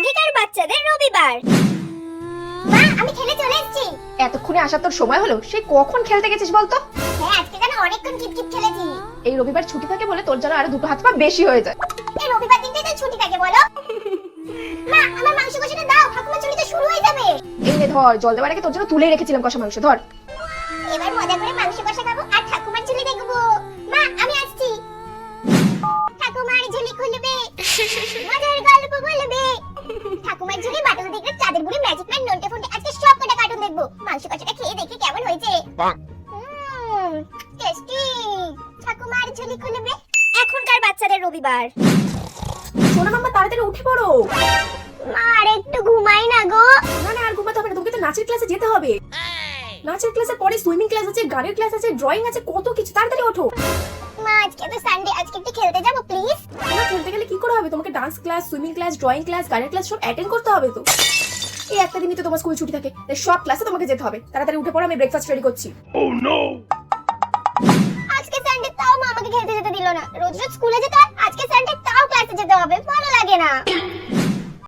আগেকার বাচ্চাদের রবিবার। মা আমি খেলে চলে এসেছি। এতক্ষণে আসার তোর সময় হলো সে কখন খেলতে গেছিস বলতো? হ্যাঁ আজকে কেন অনেকক্ষণ কিটকিট খেলেছি। এই রবিবার ছুটি থাকে বলে তোর যেন আরও দুটো হাত পা বেশি হয়ে যায়। এই রবিবার দিনটাই তো ছুটি থাকে বলো। মা আমার মাংস কষাটা দাও ঠাকুমা চুরি তো শুরু হয়ে যাবে। এই নে ধর জল দেওয়ার আগে তোর জন্য তুলে রেখেছিলাম কষা মাংস ধর। এবার মজা করে মাংস কষা খাব আর ঠাকুমার ঝুলি দেখব। মা আমি আসছি। ঠাকুমার ঝুলি খুলবে। ঠাকুমার ঝুলি বাটল দিকে চাঁদের বুড়ি ম্যাজিক ম্যান নন্টে ফন্টে। আজকে সব কটা কার্টুন দেখব। মাংস কষাটা খেয়ে দেখি কেমন হয়েছে। টেস্টি ঠাকুমার ঝুলি খুলবে। এখনকার বাচ্চাদের রবিবার। সোনা মাম্মা তাড়াতাড়ি উঠে পড়ো। মা আর একটু ঘুমাই না গো। না না আর ঘুমাতে হবে না। তোমাকে তো নাচের ক্লাসে যেতে হবে। নাচের ক্লাসে পরে সুইমিং ক্লাস আছে গানের ক্লাস আছে ড্রয়িং আছে কত কিছু। তাড়াতাড়ি ওঠো। মা আজকে তো সানডে আজকে একটু খেলতে যাব please dance class swimming class drawing class গানের ক্লাস সব অ্যাটেন্ড করতে হবে তো। এই একটা দিনই তো তোমার স্কুল ছুটি থাকে। তাই সব ক্লাসে তোমাকে যেতে হবে। তাড়াতাড়ি উঠে পড়ো আমি ব্রেকফাস্ট রেডি করছি। ও নো আজকে সানডে তাও মা আমাকে খেলতে যেতে দিল না। রোজ রোজ স্কুলে যেতে হয় আজকে সানডে তাও ক্লাসে যেতে হবে। ভালো লাগে না।